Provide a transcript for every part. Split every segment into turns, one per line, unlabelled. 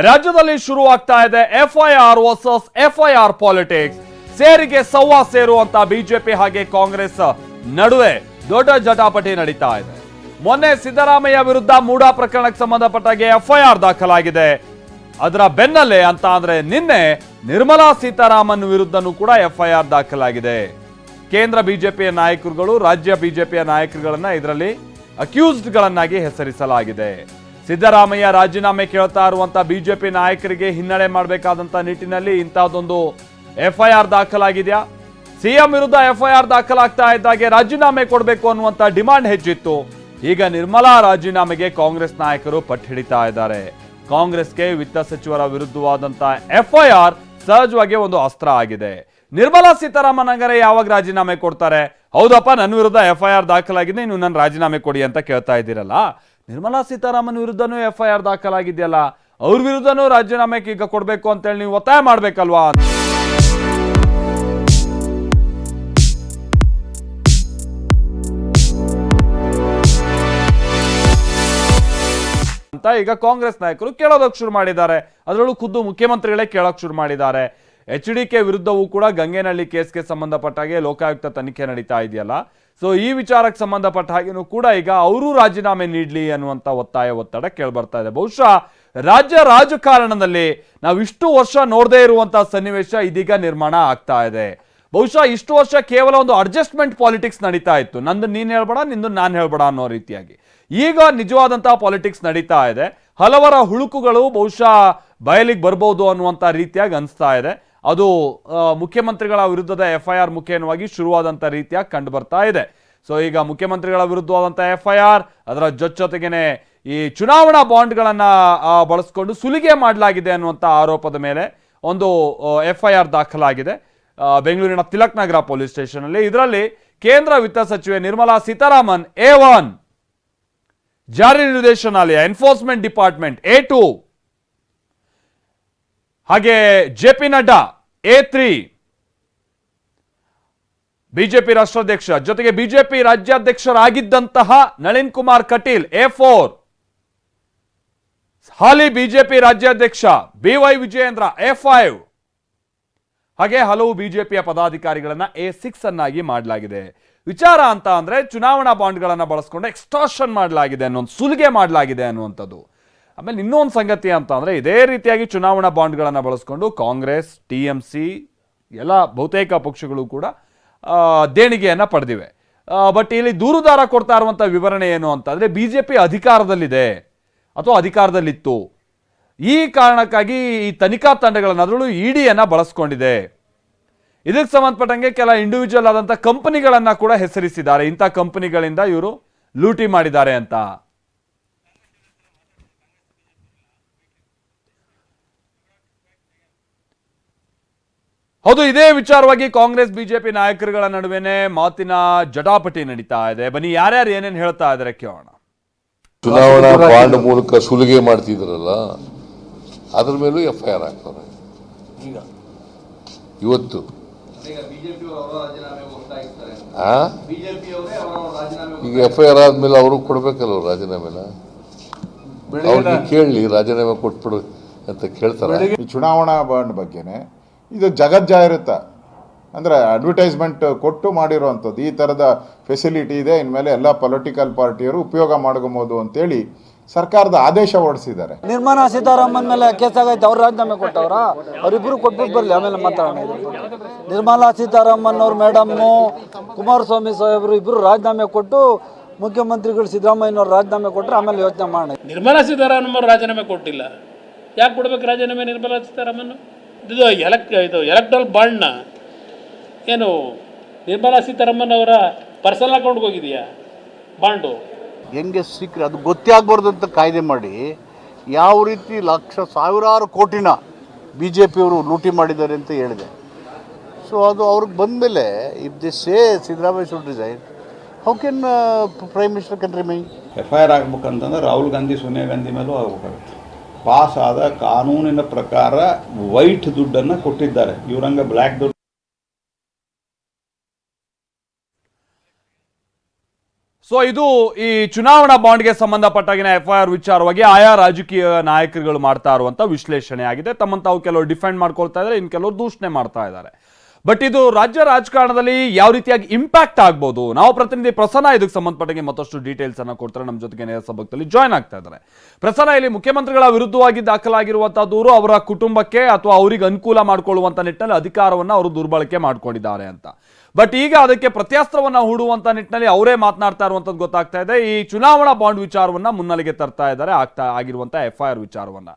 ರಾಜ್ಯದಲ್ಲಿ ಶುರುವಾಗ್ತಾ ಇದೆ ಎಫ್ಐಆರ್ ವರ್ಸಸ್ ಎಫ್ಐಆರ್ ಪಾಲಿಟಿಕ್ಸ್ ಸೇರಿಗೆ ಸವ್ವಾ ಸೇರುವಂತ ಬಿಜೆಪಿ ಹಾಗೆ ಕಾಂಗ್ರೆಸ್ ನಡುವೆ ದೊಡ್ಡ ಜಟಾಪಟಿ ನಡೀತಾ ಇದೆ. ಮೊನ್ನೆ ಸಿದ್ದರಾಮಯ್ಯ ವಿರುದ್ಧ ಮೂಡಾ ಪ್ರಕರಣಕ್ಕೆ ಸಂಬಂಧಪಟ್ಟಾಗೆ ಎಫ್ಐಆರ್ ದಾಖಲಾಗಿದೆ. ಅದರ ಬೆನ್ನಲ್ಲೇ ಅಂತ ಅಂದ್ರೆ ನಿನ್ನೆ ನಿರ್ಮಲಾ ಸೀತಾರಾಮನ್ ವಿರುದ್ಧನೂ ಕೂಡ ಎಫ್ಐಆರ್ ದಾಖಲಾಗಿದೆ. ಕೇಂದ್ರ ಬಿಜೆಪಿಯ ನಾಯಕರುಗಳು, ರಾಜ್ಯ ಬಿಜೆಪಿಯ ನಾಯಕರುಗಳನ್ನ ಇದರಲ್ಲಿ ಅಕ್ಯೂಸ್ಡ್ಗಳನ್ನಾಗಿ ಹೆಸರಿಸಲಾಗಿದೆ. ಸಿದ್ದರಾಮಯ್ಯ ರಾಜೀನಾಮೆ ಕೇಳ್ತಾ ಇರುವಂತ ಬಿಜೆಪಿ ನಾಯಕರಿಗೆ ಹಿನ್ನಡೆ ಮಾಡಬೇಕಾದಂತ ನಿಟ್ಟಿನಲ್ಲಿ ಇಂತಹದೊಂದು ಎಫ್ಐಆರ್ ದಾಖಲಾಗಿದೆಯಾ? ಸಿಎಂ ವಿರುದ್ಧ ಎಫ್ಐಆರ್ ದಾಖಲಾಗ್ತಾ ಇದ್ದಾಗೆ ರಾಜೀನಾಮೆ ಕೊಡಬೇಕು ಅನ್ನುವಂತ ಡಿಮಾಂಡ್ ಹೆಚ್ಚಿತ್ತು. ಈಗ ನಿರ್ಮಲಾ ರಾಜೀನಾಮೆಗೆ ಕಾಂಗ್ರೆಸ್ ನಾಯಕರು ಪಟ್ಟು ಹಿಡಿತಾ ಇದ್ದಾರೆ. ಕಾಂಗ್ರೆಸ್ಗೆ ವಿತ್ತ ಸಚಿವರ ವಿರುದ್ಧವಾದಂತ ಎಫ್ಐಆರ್ ಸಹಜವಾಗಿ ಒಂದು ಅಸ್ತ್ರ ಆಗಿದೆ. ನಿರ್ಮಲಾ ಸೀತಾರಾಮನ್ ಹಂಗಾರೆ ಯಾವಾಗ ರಾಜೀನಾಮೆ ಕೊಡ್ತಾರೆ? ಹೌದಪ್ಪ ನನ್ನ ವಿರುದ್ಧ ಎಫ್ಐಆರ್ ದಾಖಲಾಗಿದೆ ನೀವು ನನ್ನ ರಾಜೀನಾಮೆ ಕೊಡಿ ಅಂತ ಕೇಳ್ತಾ ಇದ್ದೀರಲ್ಲ? ನಿರ್ಮಲಾ ಸೀತಾರಾಮನ್ ವಿರುದ್ಧನೂ ಆರ್ ದಾಖಲಾಗಿದೆಯಲ್ಲ? ಅವ್ರ ವಿರುದ್ಧನೂ ರಾಜೀನಾಮೆಗೆ ಈಗ ಕೊಡಬೇಕು ಅಂತೇಳಿ ನೀವು ಒತ್ತಾಯ ಮಾಡ್ಬೇಕಲ್ವಾ? ಅಂತ ಈಗ ಕಾಂಗ್ರೆಸ್ ನಾಯಕರು ಕೇಳೋದಕ್ಕೆ ಶುರು ಮಾಡಿದ್ದಾರೆ. ಅದರಲ್ಲೂ ಖುದ್ದು ಮುಖ್ಯಮಂತ್ರಿಗಳೇ ಕೇಳೋಕೆ ಶುರು ಮಾಡಿದ್ದಾರೆ. ಎಚ್ ಡಿ ಕೆ ವಿರುದ್ಧವೂ ಕೂಡ ಗಂಗೇನಹಳ್ಳಿ ಕೇಸ್ಗೆ ಸಂಬಂಧಪಟ್ಟ ಹಾಗೆ ಲೋಕಾಯುಕ್ತ ತನಿಖೆ ನಡೀತಾ ಇದೆಯಲ್ಲ? ಸೊ ಈ ವಿಚಾರಕ್ಕೆ ಸಂಬಂಧಪಟ್ಟ ಹಾಗೆನೂ ಕೂಡ ಈಗ ಅವರು ರಾಜೀನಾಮೆ ನೀಡಲಿ ಅನ್ನುವಂಥ ಒತ್ತಾಯ, ಒತ್ತಡ ಕೇಳ್ಬರ್ತಾ ಇದೆ. ಬಹುಶಃ ರಾಜ್ಯ ರಾಜಕಾರಣದಲ್ಲಿ ನಾವು ಇಷ್ಟು ವರ್ಷ ನೋಡದೇ ಇರುವಂತಹ ಸನ್ನಿವೇಶ ಇದೀಗ ನಿರ್ಮಾಣ ಆಗ್ತಾ ಇದೆ. ಬಹುಶಃ ಇಷ್ಟು ವರ್ಷ ಕೇವಲ ಒಂದು ಅಡ್ಜಸ್ಟ್ಮೆಂಟ್ ಪಾಲಿಟಿಕ್ಸ್ ನಡೀತಾ ಇತ್ತು. ನಂದು ನೀನು ಹೇಳ್ಬೇಡ, ನಿಂದು ನಾನು ಹೇಳ್ಬೇಡ ಅನ್ನೋ ರೀತಿಯಾಗಿ. ಈಗ ನಿಜವಾದಂತಹ ಪಾಲಿಟಿಕ್ಸ್ ನಡೀತಾ ಇದೆ. ಹಲವರ ಹುಳುಕುಗಳು ಬಹುಶಃ ಬಯಲಿಗೆ ಬರ್ಬೋದು ಅನ್ನುವಂಥ ರೀತಿಯಾಗಿ ಅನಿಸ್ತಾ ಇದೆ. ಅದು ಮುಖ್ಯಮಂತ್ರಿಗಳ ವಿರುದ್ಧದ ಎಫ್ ಐ ಆರ್ ಮುಖೇನವಾಗಿ ಶುರುವಾದಂಥ ರೀತಿಯಾಗಿ ಕಂಡು ಬರ್ತಾ ಇದೆ. ಸೊ, ಈಗ ಮುಖ್ಯಮಂತ್ರಿಗಳ ವಿರುದ್ಧವಾದಂಥ ಎಫ್ ಐ ಆರ್ ಅದರ ಜೊತೆಗೇನೆ ಈ ಚುನಾವಣಾ ಬಾಂಡ್ಗಳನ್ನು ಬಳಸ್ಕೊಂಡು ಸುಲಿಗೆ ಮಾಡಲಾಗಿದೆ ಅನ್ನುವಂಥ ಆರೋಪದ ಮೇಲೆ ಒಂದು ಎಫ್ ಐ ಆರ್ ದಾಖಲಾಗಿದೆ ಬೆಂಗಳೂರಿನ ತಿಲಕ್ ನಗರ ಪೊಲೀಸ್ ಸ್ಟೇಷನ್ ಅಲ್ಲಿ ಇದರಲ್ಲಿ ಕೇಂದ್ರ ವಿತ್ತ ಸಚಿವೆ ನಿರ್ಮಲಾ ಸೀತಾರಾಮನ್ ಎ ಒನ್ ಜಾರಿ ನಿರ್ದೇಶನಾಲಯ, ಎನ್ಫೋರ್ಸ್ಮೆಂಟ್ ಡಿಪಾರ್ಟ್ಮೆಂಟ್ ಎ ಟು ಹಾಗೆ J P Nadda, A three BJP ರಾಷ್ಟ್ರಾಧ್ಯಕ್ಷ, ಜೊತೆಗೆ ಬಿಜೆಪಿ ರಾಜ್ಯಾಧ್ಯಕ್ಷರಾಗಿದ್ದಂತಹ ನಳಿನ್ ಕುಮಾರ್ ಕಟೀಲ್, ಎ ಫೋರ್ ಹಾಲಿ ಬಿಜೆಪಿ ರಾಜ್ಯಾಧ್ಯಕ್ಷ, B Y Vijayendra, A five ಹಾಗೆ ಹಲವು ಬಿಜೆಪಿಯ ಪದಾಧಿಕಾರಿಗಳನ್ನ ಎ ಸಿಕ್ಸ್ ಅನ್ನಾಗಿ ಮಾಡಲಾಗಿದೆ. ವಿಚಾರ ಅಂತ ಅಂದ್ರೆ ಚುನಾವಣಾ ಬಾಂಡ್ಗಳನ್ನು ಬಳಸ್ಕೊಂಡು ಎಕ್ಸ್ಟ್ರಾಷನ್ ಮಾಡಲಾಗಿದೆ ಅನ್ನೋ ಸುಲಿಗೆ ಮಾಡಲಾಗಿದೆ ಅನ್ನುವಂಥದ್ದು. ಆಮೇಲೆ ಇನ್ನೊಂದು ಸಂಗತಿ ಅಂತ ಅಂದರೆ ಇದೇ ರೀತಿಯಾಗಿ ಚುನಾವಣಾ ಬಾಂಡ್ಗಳನ್ನು ಬಳಸ್ಕೊಂಡು ಕಾಂಗ್ರೆಸ್, ಟಿ ಎಂ ಸಿ, ಎಲ್ಲ ಬಹುತೇಕ ಪಕ್ಷಗಳು ಕೂಡ ದೇಣಿಗೆಯನ್ನು ಪಡೆದಿವೆ. ಬಟ್ ಇಲ್ಲಿ ದೂರುದಾರ ಕೊಡ್ತಾ ಇರುವಂಥ ವಿವರಣೆ ಏನು ಅಂತಂದರೆ ಬಿ ಜೆ ಪಿ ಅಧಿಕಾರದಲ್ಲಿದೆ ಅಥವಾ ಅಧಿಕಾರದಲ್ಲಿತ್ತು. ಈ ಕಾರಣಕ್ಕಾಗಿ ಈ ತನಿಖಾ ತಂಡಗಳನ್ನು ಅದರಲ್ಲೂ ಇಡಿಯನ್ನ ಬಳಸ್ಕೊಂಡಿದೆ. ಇದಕ್ಕೆ ಸಂಬಂಧಪಟ್ಟಂಗೆ ಕೆಲ ಇಂಡಿವಿಜುವಲ್ ಆದಂಥ ಕಂಪನಿಗಳನ್ನು ಕೂಡ ಹೆಸರಿಸಿದ್ದಾರೆ. ಇಂಥ ಕಂಪನಿಗಳಿಂದ ಇವರು ಲೂಟಿ ಮಾಡಿದ್ದಾರೆ ಅಂತ. ಹೌದು ಇದೇ ವಿಚಾರವಾಗಿ ಕಾಂಗ್ರೆಸ್ ಬಿಜೆಪಿ ನಾಯಕರುಗಳ ನಡುವೆನೆ ಮಾತಿನ ಜಟಾಪಟಿ ನಡೀತಾ ಇದೆ. ಬನ್ನಿ ಯಾರ್ಯಾರು ಏನೇನು ಹೇಳ್ತಾ ಇದ್ದಾರೆ ಕೇಳೋಣ.
ಚುನಾವಣಾ ಬಾಂಡ್ ಮೂಲಕ ಸುಲಿಗೆ ಮಾಡ್ತಿದ್ರಲ್ಲ ಅದ್ರ ಮೇಲೂ ಎಫ್ ಐ ಆರ್ ಆಗ್ತಾರೆ ಇವತ್ತು ಆ? ಈಗ ಎಫ್ ಐ ಆರ್ ಆದ್ಮೇಲೆ ಅವರು ಕೊಡ್ಬೇಕಲ್ಲ ಅವ್ರು ರಾಜೀನಾಮೆನ? ಅವ್ರಿಗೆ ಕೇಳಲಿ ರಾಜೀನಾಮೆ ಕೊಟ್ಬಿಡು ಅಂತ ಕೇಳ್ತಾರೆ?
ಈ ಚುನಾವಣಾ ಬಾಂಡ್ ಬಗ್ಗೆನೆ ಇದು ಜಗಜ್ಜಾಹಿರತ ಅಂದರೆ ಅಡ್ವರ್ಟೈಸ್ಮೆಂಟ್ ಕೊಟ್ಟು ಮಾಡಿರುವಂಥದ್ದು ಈ ಥರದ ಫೆಸಿಲಿಟಿ ಇದೆ. ಇನ್ಮೇಲೆ ಎಲ್ಲ ಪೊಲಿಟಿಕಲ್ ಪಾರ್ಟಿಯವರು ಉಪಯೋಗ ಮಾಡ್ಕೊಬೋದು ಅಂತೇಳಿ ಸರ್ಕಾರದ ಆದೇಶ ಹೊರಡಿಸಿದ್ದಾರೆ.
ನಿರ್ಮಲಾ ಸೀತಾರಾಮನ್ ಮೇಲೆ ಕೇಸ್ ಆಗೈತೆ. ಅವ್ರು ರಾಜೀನಾಮೆ ಕೊಟ್ಟವ್ರ? ಅವರಿಬ್ಬರು ಕೊಟ್ಬಿಟ್ಟು ಬರಲಿ. ಆಮೇಲೆ ಮಾತಾಡೋಣ. ನಿರ್ಮಲಾ ಸೀತಾರಾಮನ್ ಅವ್ರ ಮೇಡಮ್ಮು ಕುಮಾರಸ್ವಾಮಿ ಸಾಹೇಬರು ಇಬ್ಬರು ರಾಜೀನಾಮೆ ಕೊಟ್ಟು ಮುಖ್ಯಮಂತ್ರಿಗಳು ಸಿದ್ದರಾಮಯ್ಯನವ್ರು ರಾಜೀನಾಮೆ ಕೊಟ್ಟರೆ ಆಮೇಲೆ ಯೋಚನೆ ಮಾಡಿ
ನಿರ್ಮಲಾ ಸೀತಾರಾಮನ್ ಅವರು ರಾಜೀನಾಮೆ ಕೊಟ್ಟಿಲ್ಲ. ಯಾಕೆ ಕೊಡ್ಬೇಕು ರಾಜೀನಾಮೆ ನಿರ್ಮಲಾ ಸೀತಾರಾಮನ್? ಇದು ಎಲೆಕ್ ಇದು ಎಲೆಕ್ಟ್ರಲ್ ಬಾಂಡ್ನ ಏನು ನಿರ್ಮಲಾ ಸೀತಾರಾಮನ್ ಅವರ ಪರ್ಸನಲ್ ಅಕೌಂಟ್ಗೆ ಹೋಗಿದೆಯಾ ಬಾಂಡು?
ಹೆಂಗೆ ಸಿಕ್ಕರೆ ಅದು ಗೊತ್ತೇ ಆಗ್ಬಾರ್ದು ಅಂತ ಕಾಯ್ದೆ ಮಾಡಿ ಯಾವ ರೀತಿ ಲಕ್ಷ ಸಾವಿರಾರು ಕೋಟಿನ ಬಿ ಜೆ ಪಿಯವರು ಲೂಟಿ ಮಾಡಿದ್ದಾರೆ ಅಂತ ಹೇಳಿದೆ. ಸೊ ಅದು ಅವ್ರಿಗೆ ಬಂದಮೇಲೆ if they say Siddaramaiah should resign how can prime minister can remain
F I R ಆಗ್ಬೇಕಂತಂದ್ರೆ Rahul Gandhi Sonia Gandhi ಮೇಲೂ ಆಗ್ಬೇಕಾಗುತ್ತೆ. ಪಾಸ್ ಆದ ಕಾನೂನಿನ ಪ್ರಕಾರ ವೈಟ್ ದುಡ್ಡನ್ನು ಕೊಟ್ಟಿದ್ದಾರೆ. ಇವರಂಗ ಬ್ಲ್ಯಾಕ್ ದುಡ್ಡು.
ಸೊ ಇದು ಈ ಚುನಾವಣಾ ಬಾಂಡ್ಗೆ ಸಂಬಂಧಪಟ್ಟಾಗಿನ ಎಫ್ ಐ ಆರ್ ವಿಚಾರವಾಗಿ ಆಯಾ ರಾಜಕೀಯ ನಾಯಕರುಗಳು ಮಾಡ್ತಾ ಇರುವಂತ ವಿಶ್ಲೇಷಣೆ ಆಗಿದೆ ತಮ್ಮಂತಾವು ತಾವು ಕೆಲವರು ಡಿಫೆಂಡ್ ಮಾಡ್ಕೊಳ್ತಾ ಇದ್ದಾರೆ ಇನ್ ಕೆಲವರು ದೂಷಣೆ ಮಾಡ್ತಾ ಇದ್ದಾರೆ. ಬಟ್ ಇದು ರಾಜ್ಯ ರಾಜಕಾರಣದಲ್ಲಿ ಯಾವ ರೀತಿಯಾಗಿ ಇಂಪ್ಯಾಕ್ಟ್ ಆಗ್ಬೋದು? ನಾವು ಪ್ರತಿನಿಧಿ ಪ್ರಸನ್ನ ಇದಕ್ಕೆ ಸಂಬಂಧಪಟ್ಟಂಗೆ ಮತ್ತಷ್ಟು ಡೀಟೇಲ್ಸ್ ಅನ್ನ ಕೊಡ್ತಾರೆ. ನಮ್ಮ ಜೊತೆಗೆ ನೇರ ಸಂಪರ್ಕದಲ್ಲಿ ಜಾಯ್ನ್ ಆಗ್ತಾ ಇದ್ದಾರೆ. ಪ್ರಸನ್ನ, ಇಲ್ಲಿ ಮುಖ್ಯಮಂತ್ರಿಗಳ ವಿರುದ್ಧವಾಗಿ ದಾಖಲಾಗಿರುವಂತಹ ದೂರು ಅವರ ಕುಟುಂಬಕ್ಕೆ ಅಥವಾ ಅವರಿಗೆ ಅನುಕೂಲ ಮಾಡಿಕೊಳ್ಳುವಂತ ನಿಟ್ಟಿನಲ್ಲಿ ಅಧಿಕಾರವನ್ನು ಅವರು ದುರ್ಬಳಕೆ ಮಾಡ್ಕೊಂಡಿದ್ದಾರೆ ಅಂತ. ಬಟ್ ಈಗ ಅದಕ್ಕೆ ಪ್ರತ್ಯಾಸ್ತ್ರವನ್ನ ಹೂಡುವಂತ ನಿಟ್ಟಿನಲ್ಲಿ ಅವರೇ ಮಾತನಾಡ್ತಾ ಇರುವಂತದ್ದು ಗೊತ್ತಾಗ್ತಾ ಇದೆ. ಈ ಚುನಾವಣಾ ಬಾಂಡ್ ವಿಚಾರವನ್ನ ಮುನ್ನೆಲೆಗೆ ತರ್ತಾ ಇದ್ದಾರೆ. ಆಗ್ತಾ, ಆಗಿರುವಂತಹ ಎಫ್ ಐ ಆರ್ ವಿಚಾರವನ್ನ.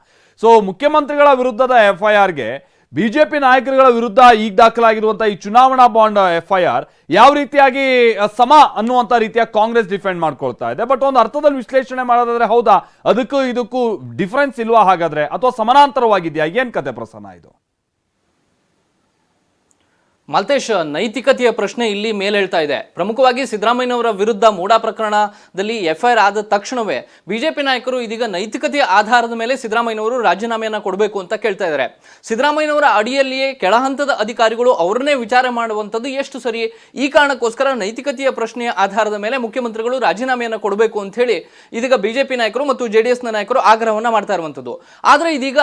ಸೊ ಮುಖ್ಯಮಂತ್ರಿಗಳ ವಿರುದ್ಧದ ಎಫ್ ಐ ಆರ್ಗೆ ಬಿಜೆಪಿ ನಾಯಕರುಗಳ ವಿರುದ್ಧ ಈಗ ದಾಖಲಾಗಿರುವಂತಹ ಈ ಚುನಾವಣಾ ಬಾಂಡ್ ಎಫ್ ಐ ಆರ್ ಯಾವ ರೀತಿಯಾಗಿ ಸಮ ಅನ್ನುವಂತ ರೀತಿಯ ಕಾಂಗ್ರೆಸ್ ಡಿಫೆಂಡ್ ಮಾಡ್ಕೊಳ್ತಾ ಇದೆ. ಬಟ್ ಒಂದು ಅರ್ಥದಲ್ಲಿ ವಿಶ್ಲೇಷಣೆ ಮಾಡೋದಾದ್ರೆ ಹೌದಾ? ಅದಕ್ಕೂ ಇದಕ್ಕೂ ಡಿಫರೆನ್ಸ್ ಇಲ್ವಾ ಹಾಗಾದ್ರೆ? ಅಥವಾ ಸಮಾನಾಂತರವಾಗಿದೆಯಾ? ಏನ್ ಕತೆ ಪ್ರಸನ್ನ ಇದು?
ಮಲ್ತೇಶ್, ನೈತಿಕತೆಯ ಪ್ರಶ್ನೆ ಇಲ್ಲಿ ಮೇಲೇಳ್ತಾ ಇದೆ. ಪ್ರಮುಖವಾಗಿ ಸಿದ್ದರಾಮಯ್ಯನವರ ವಿರುದ್ಧ ಮೂಡಾ ಪ್ರಕರಣದಲ್ಲಿ ಎಫ್ಐಆರ್ ಆದ ತಕ್ಷಣವೇ ಬಿಜೆಪಿ ನಾಯಕರು ಇದೀಗ ನೈತಿಕತೆಯ ಆಧಾರದ ಮೇಲೆ ಸಿದ್ದರಾಮಯ್ಯನವರು ರಾಜೀನಾಮೆಯನ್ನು ಕೊಡಬೇಕು ಅಂತ ಕೇಳ್ತಾ ಇದ್ದಾರೆ. ಸಿದ್ದರಾಮಯ್ಯನವರ ಅಡಿಯಲ್ಲಿಯೇ ಕೆಳಹಂತದ ಅಧಿಕಾರಿಗಳು ಅವರನ್ನೇ ವಿಚಾರ ಮಾಡುವಂಥದ್ದು ಎಷ್ಟು ಸರಿ? ಈ ಕಾರಣಕ್ಕೋಸ್ಕರ ನೈತಿಕತೆಯ ಪ್ರಶ್ನೆಯ ಆಧಾರದ ಮೇಲೆ ಮುಖ್ಯಮಂತ್ರಿಗಳು ರಾಜೀನಾಮೆಯನ್ನು ಕೊಡಬೇಕು ಅಂತ ಹೇಳಿ ಇದೀಗ ಬಿಜೆಪಿ ನಾಯಕರು ಮತ್ತು ಜೆ ಡಿ ಎಸ್ನ ನಾಯಕರು ಆಗ್ರಹವನ್ನು ಮಾಡ್ತಾ ಇರುವಂಥದ್ದು. ಆದರೆ ಇದೀಗ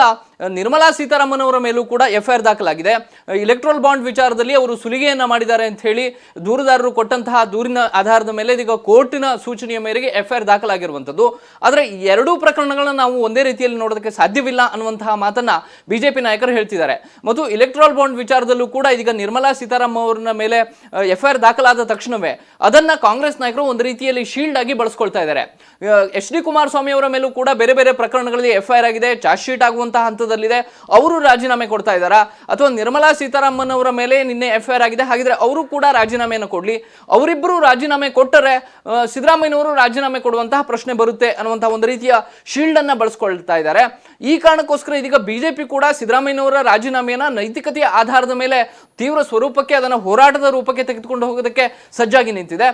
ನಿರ್ಮಲಾ ಸೀತಾರಾಮನ್ ಅವರ ಮೇಲೂ ಕೂಡ ಎಫ್ಐಆರ್ ದಾಖಲಾಗಿದೆ. ಇಲೆಕ್ಟ್ರೋಲ್ ಬಾಂಡ್ ವಿಚಾರದಲ್ಲಿ ಅವರು ಸುಲಿಗೆಯನ್ನು ಮಾಡಿದ್ದಾರೆ ಅಂತ ಹೇಳಿ ದೂರುದಾರರು ಕೊಟ್ಟಂತಹ ದೂರಿನ ಆಧಾರದ ಮೇಲೆ ಇದೀಗ ಕೋರ್ಟಿನ ಸೂಚನೆಯ ಮೇರೆಗೆ ಎಫ್ಐಆರ್ ದಾಖಲಾಗಿರುವಂಥದ್ದು. ಆದರೆ ಎರಡೂ ಪ್ರಕರಣಗಳನ್ನ ನಾವು ಒಂದೇ ರೀತಿಯಲ್ಲಿ ನೋಡೋದಕ್ಕೆ ಸಾಧ್ಯವಿಲ್ಲ ಅನ್ನುವಂತಹ ಮಾತನ್ನ ಬಿಜೆಪಿ ನಾಯಕರು ಹೇಳ್ತಿದ್ದಾರೆ. ಮತ್ತು ಇಲೆಕ್ಟ್ರಾಲ್ ಬಾಂಡ್ ವಿಚಾರದಲ್ಲೂ ಕೂಡ ಇದೀಗ ನಿರ್ಮಲಾ ಸೀತಾರಾಮ್ ಅವರ ಮೇಲೆ ಎಫ್ಐಆರ್ ದಾಖಲಾದ ತಕ್ಷಣವೇ ಅದನ್ನ ಕಾಂಗ್ರೆಸ್ ನಾಯಕರು ಒಂದು ರೀತಿಯಲ್ಲಿ ಶೀಲ್ಡ್ ಆಗಿ ಬಳಸ್ಕೊಳ್ತಾ ಇದ್ದಾರೆ. ಎಚ್ ಡಿ ಕುಮಾರಸ್ವಾಮಿ ಅವರ ಮೇಲೂ ಕೂಡ ಬೇರೆ ಬೇರೆ ಪ್ರಕರಣಗಳಲ್ಲಿ ಎಫ್ಐಆರ್ ಆಗಿದೆ, ಚಾರ್ಜ್ ಶೀಟ್ ಆಗುವಂತಹ ಹಂತದಲ್ಲಿದೆ. ಅವರು ರಾಜೀನಾಮೆ ಕೊಡ್ತಾ ಇದ್ದಾರಾ? ಅಥವಾ ನಿರ್ಮಲಾ ಸೀತಾರಾಮನ್ ಅವರ ಮೇಲೆ ನಿನ್ನೆ ಎಫ್ಐಆರ್ ಆಗಿದೆ. ಹಾಗಿದ್ರೆ ಅವರು ಕೂಡ ರಾಜೀನಾಮೆಯನ್ನು ಕೊಡ್ಲಿ. ಅವರಿಬ್ಬರು ರಾಜೀನಾಮೆ ಕೊಟ್ಟರೆ ಸಿದ್ದರಾಮಯ್ಯನವರು ರಾಜೀನಾಮೆ ಕೊಡುವಂತಹ ಪ್ರಶ್ನೆ ಬರುತ್ತೆ ಅನ್ನುವಂತಹ ಒಂದು ರೀತಿಯ ಶೀಲ್ಡ್ ಅನ್ನ ಬಳಸ್ಕೊಳ್ತಾ ಇದ್ದಾರೆ. ಈ ಕಾರಣಕ್ಕೋಸ್ಕರ ಇದೀಗ ಬಿಜೆಪಿ ಕೂಡ ಸಿದ್ದರಾಮಯ್ಯನವರ ರಾಜೀನಾಮೆಯನ್ನ ನೈತಿಕತೆಯ ಆಧಾರದ ಮೇಲೆ ತೀವ್ರ ಸ್ವರೂಪಕ್ಕೆ ಅದನ್ನು ಹೋರಾಟದ ರೂಪಕ್ಕೆ ತೆಗೆದುಕೊಂಡು ಹೋಗೋದಕ್ಕೆ ಸಜ್ಜಾಗಿ ನಿಂತಿದೆ.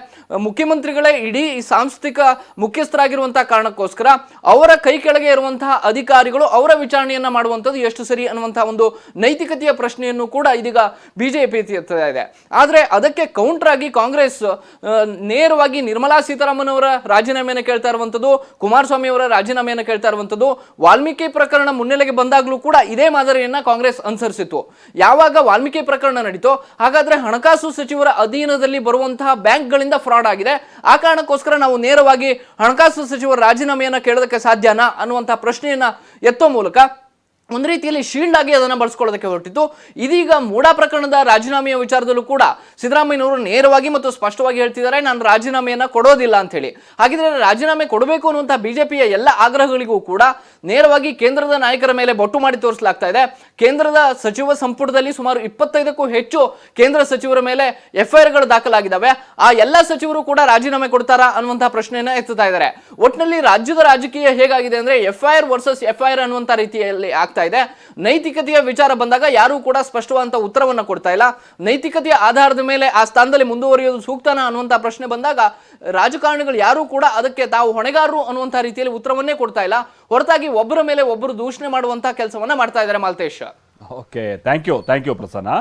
ಮುಖ್ಯಮಂತ್ರಿಗಳೇ ಇಡೀ ಈ ಸಾಂಸ್ಥಿಕ ಮುಖ್ಯಸ್ಥರಾಗಿರುವಂತಹ ಕಾರಣಕ್ಕೋಸ್ಕರ ಅವರ ಕೈ ಕೆಳಗೆ ಇರುವಂತಹ ಅಧಿಕಾರಿಗಳು ಅವರ ವಿಚಾರಣೆಯನ್ನ ಮಾಡುವಂಥದ್ದು ಎಷ್ಟು ಸರಿ ಅನ್ನುವಂತಹ ಒಂದು ನೈತಿಕತೆಯ ಪ್ರಶ್ನೆಯನ್ನು ಕೂಡ ಇದೀಗ ಬಿಜೆಪಿ ಎತ್ತಾ ಇದೆ. ಆದರೆ ಅದಕ್ಕೆ ಕೌಂಟರ್ ಆಗಿ ಕಾಂಗ್ರೆಸ್ ನೇರವಾಗಿ ನಿರ್ಮಲಾ ಸೀತಾರಾಮನ್ ಅವರ ರಾಜೀನಾಮೆಯನ್ನು ಕೇಳ್ತಾ ಇರುವಂಥದ್ದು ಕುಮಾರಸ್ವಾಮಿ ಅವರ ರಾಜೀನಾಮೆಯನ್ನು ಕೇಳ್ತಾ ಇರುವಂಥದ್ದು ವಾಲ್ಮೀಕಿ ಪ್ರಕರಣ ಮುನ್ನೆಲೆಗೆ ಬಂದಾಗಲೂ ಕೂಡ ಇದೇ ಮಾದರಿಯನ್ನು ಕಾಂಗ್ರೆಸ್ ಅನುಸರಿಸಿತ್ತು. ಯಾವಾಗ ವಾಲ್ಮೀಕಿ ಪ್ರಕರಣ ನಡೀತೋ, ಹಾಗಾದ್ರೆ ಹಣಕಾಸು ಸಚಿವರ ಅಧೀನದಲ್ಲಿ ಬರುವಂತಹ ಬ್ಯಾಂಕ್ಗಳಿಂದ ಫ್ರಾಡ್ ಆಗಿದೆ. ಆ ಕಾರಣಕ್ಕೋಸ್ಕರ ನಾವು ನೇರವಾಗಿ ಹಣಕಾಸು ಸಚಿವರ ರಾಜೀನಾಮೆಯನ್ನು ಕೇಳೋದಕ್ಕೆ ಸಾಧ್ಯನಾ ಅನ್ನುವಂತಹ ಪ್ರಶ್ನೆಯನ್ನು ಎತ್ತೋ ಮೂಲಕ ಒಂದು ರೀತಿಯಲ್ಲಿ ಶೀಲ್ಡ್ ಆಗಿ ಅದನ್ನು ಬಳಸ್ಕೊಳ್ಳೋದಕ್ಕೆ ಹೊರಟಿತ್ತು. ಇದೀಗ ಮೂಡಾ ಪ್ರಕರಣದ ರಾಜೀನಾಮೆಯ ವಿಚಾರದಲ್ಲೂ ಕೂಡ ಸಿದ್ದರಾಮಯ್ಯನವರು ನೇರವಾಗಿ ಮತ್ತು ಸ್ಪಷ್ಟವಾಗಿ ಹೇಳ್ತಿದ್ದಾರೆ, ನಾನು ರಾಜೀನಾಮೆಯನ್ನು ಕೊಡೋದಿಲ್ಲ ಅಂತ ಹೇಳಿ. ಹಾಗಿದ್ರೆ ರಾಜೀನಾಮೆ ಕೊಡಬೇಕು ಅನ್ನುವಂಥ ಬಿಜೆಪಿಯ ಎಲ್ಲ ಆಗ್ರಹಗಳಿಗೂ ಕೂಡ ನೇರವಾಗಿ ಕೇಂದ್ರದ ನಾಯಕರ ಮೇಲೆ ಬೊಟ್ಟು ಮಾಡಿ ತೋರಿಸಲಾಗ್ತಾ ಇದೆ. ಕೇಂದ್ರದ ಸಚಿವ ಸಂಪುಟದಲ್ಲಿ ಸುಮಾರು ಇಪ್ಪತ್ತೈದಕ್ಕೂ ಹೆಚ್ಚು ಕೇಂದ್ರ ಸಚಿವರ ಮೇಲೆ ಎಫ್ಐಆರ್ಗಳು ದಾಖಲಾಗಿದ್ದಾವೆ. ಆ ಎಲ್ಲ ಸಚಿವರು ಕೂಡ ರಾಜೀನಾಮೆ ಕೊಡ್ತಾರಾ ಅನ್ನುವಂಥ ಪ್ರಶ್ನೆಯನ್ನು ಎತ್ತುತ್ತಾ ಇದ್ದಾರೆ. ಒಟ್ಟಿನಲ್ಲಿ ರಾಜ್ಯದ ರಾಜಕೀಯ ಹೇಗಾಗಿದೆ ಅಂದ್ರೆ ಎಫ್ಐಆರ್ ವರ್ಸಸ್ ಎಫ್ಐಆರ್ ಅನ್ನುವಂಥ ರೀತಿಯಲ್ಲಿ ಆಗ್ತಾ ಇದೆ, ನೈತಿಕತೆಯ ವಿಚಾರ ಬಂದಾಗ ಯಾರೂ ಕೂಡ ಸ್ಪಷ್ಟವಾದಂಥ ಉತ್ತರವನ್ನು ಕೊಡ್ತಾ ಇಲ್ಲ. ನೈತಿಕತೆಯ ಆಧಾರದ ಮೇಲೆ ಆ ಸ್ಥಾನದಲ್ಲಿ ಮುಂದುವರಿಯೋದು ಸೂಕ್ತನಾ ಅನ್ನುವಂಥ ಪ್ರಶ್ನೆ ಬಂದಾಗ, ರಾಜಕಾರಣಿಗಳು ಯಾರೂ ಕೂಡ ಅದಕ್ಕೆ ತಾವು ಹೊಣೆಗಾರರು ಅನ್ನುವಂಥ ರೀತಿಯಲ್ಲಿ ಉತ್ತರವನ್ನೇ ಕೊಡ್ತಾ ಇಲ್ಲ. ಹೊರತಾಗಿ ಒಬ್ಬರ ಮೇಲೆ ಒಬ್ಬರು ದೂಷಣೆ ಮಾಡುವಂತಹ ಕೆಲಸವನ್ನ ಮಾಡ್ತಾ ಇದ್ದಾರೆ Maltesh.
Okay thank you thank you Prasanna.